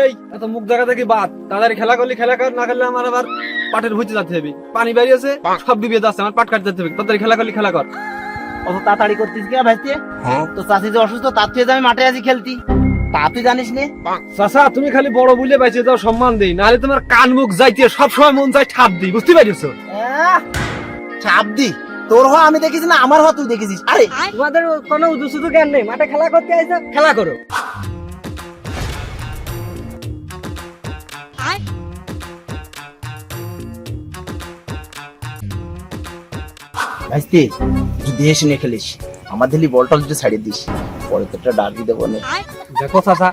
এই এত মুখ দেখা দেখি বাদ। তাড়াতাড়ি খেলা করলি খেলা কর না খেললে আমার আবার পাটের ভুইতে যেতে হবে পানি বেরিয়েছে সব ডুবিয়ে যাচ্ছে আমার পাট কাটতে যেতে হবে। তাড়াতাড়ি খেলা করলি খেলা কর। অত তাড়াতাড়ি করতিস কে ভাইতে তো চাষি যে অসুস্থ তার থেকে আমি মাঠে আছি খেলতি। তা তুই জানিস নে? চাচা তুমি খালি বড় পাইছে যাও সম্মান দেই। নাহলে তোমার কান মুখ যাইতে সব সময় মন যায় ঠাপ দিই। বুঝতে পারিস চাপ দি। তোর হ আমি দেখেছি না আমার হ তুই দেখেছিস। আরে! তোমাদের কোনো উদুসুদু জ্ঞান নেই। মাঠে খেলা করতে আইছো খেলা করো। ভাইস্তে যদি এসে নিয়ে খেলিস। আমার দিলি বলটা যদি ছাড়িয়ে দিস পরে তো একটা ডাক দিয়ে দেবো নে। দেখো চাচা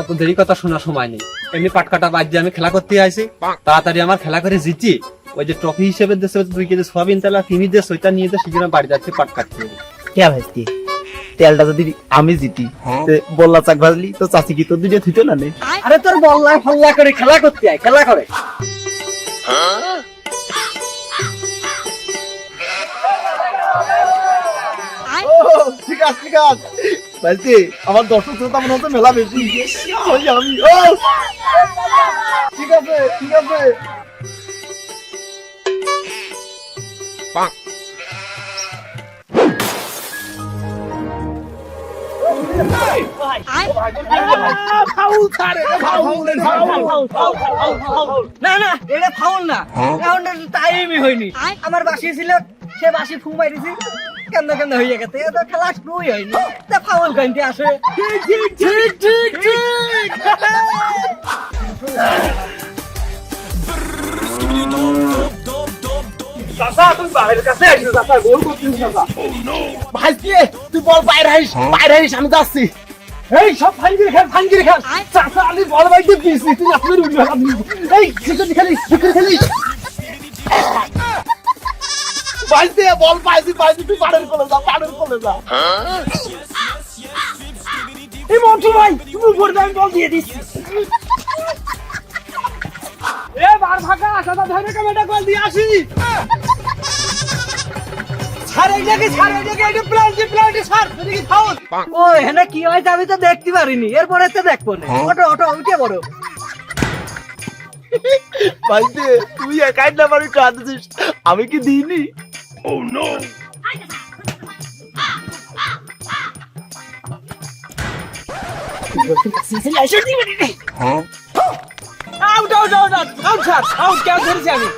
এত দেরি কথা শোনার সময় নেই। এমনি পাট কাটা বাদ দিয়ে আমি খেলা করতে আইছি। তাড়াতাড়ি আমার খেলা করে জিতি। ওই যে ট্রফি হিসেবে দেশে দুই কেজি সোয়াবিন তেল আর কিনি দেশ ওইটা নিয়ে যে শীঘ্র বাড়ি যাচ্ছে পাট কাটতে হবে। কে ভাইস্তে? তেলটা যদি আমি জিতি তে বললা চাক ভাজলি তো চাচি কি তোর দুটো থুতো না নে? আরে তোর বল্লা ফল্লা করে খেলা করতে আয় খেলা করে। ঠিক আছে ঠিক আছে। আমার দর্শক শ্রোতা মনে হচ্ছে মেলা বেশি। ওই আমি ও! ঠিক আছে ঠিক আছে। না না এটা ফাউল না। এখন টাইমই হয়নি। আমার বাসি ছিল সে বাসি ফু মারিছি। কেন কেন হয়ে গেছে? এ তো খেলা শুরুই হয়নি। তা ফাউল কাইতে আসে। ঠিক ঠিক ঠিক ঠিক ঠিক তুই বল বাইরে আইস বাইরে আইস আমি যাচ্ছি। এই সব ফাঙ্গির খেল ফাঙ্গির খেল চাচা আলি বল বাইতে দিয়েছি তুই আসলে উঠবে এই ক্রিকেট খেলিস ক্রিকেট খেলিস ভাইস্তে বল পাইছি পাইছি তুই পাড়ের কোলে যা পাড়ের কোলে যা। এই মন্টু ভাই তুমি উপর আমি বল দিয়ে দিচ্ছি। এ বার ফাঁকা সাদা ধরে কামেটা গোল দিয়ে আসি। ও এখানে কি হয়েছে আমি তো দেখতে পারিনি এরপরে তো দেখব না। ওটো ওটো উঠে ভাইস্তে তুই একাই না পারি কাঁদছিস। আমি কি দিইনি? আউট আউট আউট আউট ছাড় আউট কেন ধরেছি আমি।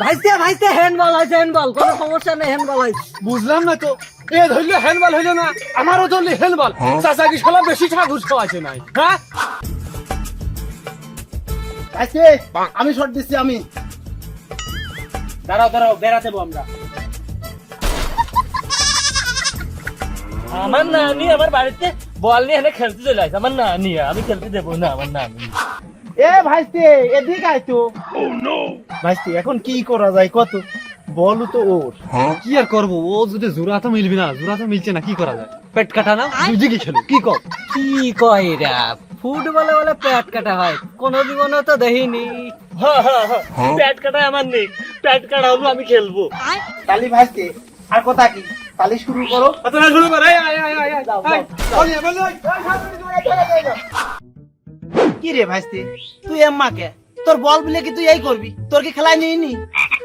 ভাইতে ভাইতে হ্যান্ডবল হয়েছে হ্যান্ডবল কোনো সমস্যা নেই হ্যান্ডবল হয়েছে বুঝলাম না তো। এ ধরলে হ্যান্ডবল হইল না আমারও ধরলে হ্যান্ডবল চাচা কি শালা বেশি ঠাকুর খাওয়াছে নাই? হ্যাঁ? আমি শট দিচ্ছি আমি। দাঁড়াও দাঁড়াও বেড়াতে আমরা। আমার নানি আমার বাড়িতে বল নিয়ে এখানে খেলতে চলে আসে। আমার নানি আমি খেলতে দেবো না আমার নানি। এ ভাইস্তে এদিকে আয় তো। ভাইস্তে এখন কি করা যায় কত? বল তো ওর। কি আর করব? ও যদি জোড়া তো মিলবি না জোড়া তো মিলছে না কি করা যায়? পেট কাটা না? দুদিকে খেলো? কি কর? কি কয় এরা ফুটবলে বলে পেট কাটা হয়। কোন জীবনে তো দেখিনি। পেট কাটা আমার নেই। পেট কাটা হলো আমি খেলব। তালি ভাইস্তে আর কথা কি? তালি শুরু করো। তোরা শুরু কর। আয় আয় আয় আয় আয় দাও, আয় দাও। বল, বল, বল। কি রে ভাইস্তি? তুই এম্মা কে? তোর বল বলে কি তুই এই করবি? তোর কি খেলায় নিয়ে নি?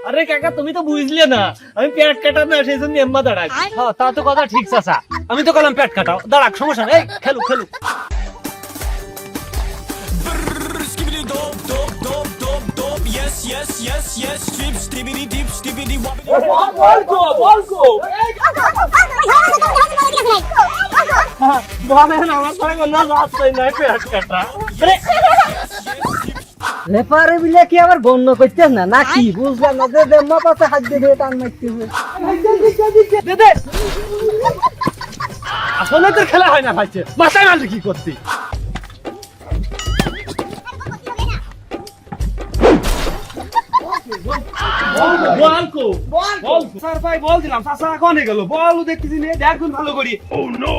আরে কাকা তুমি তো বুঝলে না। আমি পেট কাটা না সেই জন্য এম্মা দাঁড়াই হ্যাঁ তা তো কথা ঠিক চাচা। আমি তো কলাম পেট কাটাও। দাঁড়াক সমস্যা নেই। খেলু খেলু বলেন আমার সঙ্গে কোনো রাস্তাই নাই পেট কাটা রেফারে বিলে কি আবার গণ্য করতেন না? নাকি? বুঝলাম না? যে দেম্মা পাশে হাত দিয়ে টান মারতেছে আসলে তোর খেলা হয় না ভাইছে। মাথায় মারলে কি করতি? বল কো। বল স্যার ভাই বল দিলাম। চাচা কোনে গেল। বল দেখতেছি নে দেখুন ভালো করি। ও নো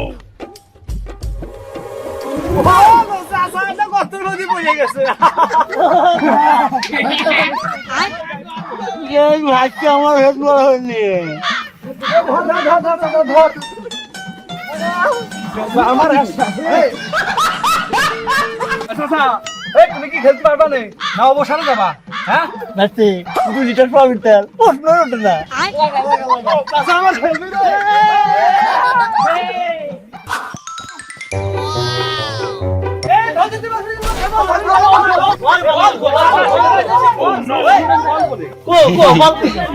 চাচা এটা কষ্টের মধ্যে পড়ে গেছে। এই ভাইকে আমার হেড হয়নি। আমার তুমি কি খেলতে পারবা না? না অবসরে যাবা। হ্যাঁ? দু লিটার তেল। প্রশ্ন ওঠে না আমার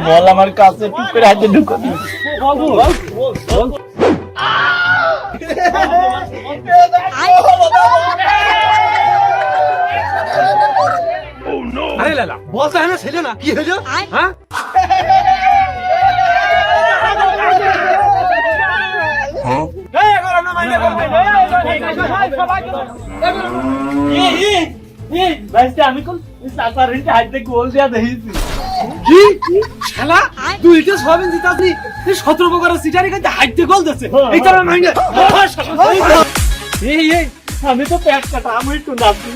বল আমার কাছে টুক করে হাতে ঢুকো। আরে লালা বলতে হয় না ছেলে না কি হয়েছে হ্যাঁ? আমি কোন চাচার হাতে গোল দিয়া দেখেছি কি শালা দুইটা সয়াবিন দিতে আপনি সতেরো প্রকার সিটারি কাছে হাইতে গোল দিচ্ছে এই তার মাইন্ডে এই এই আমি তো প্যাক কাটা আমি একটু নাচি।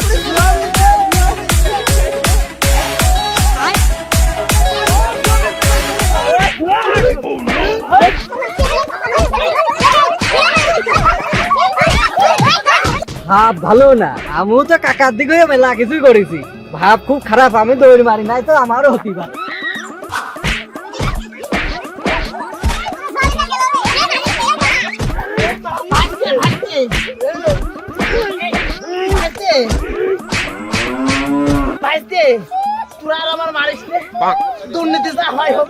ভাব ভালো না। আমিও তো কাকার দিকে মেলা কিছুই করেছি। ভাব খুব খারাপ, আমি দৌড় মারি, নাই তো আমারও হতি দুর্নীতি হয় হোক।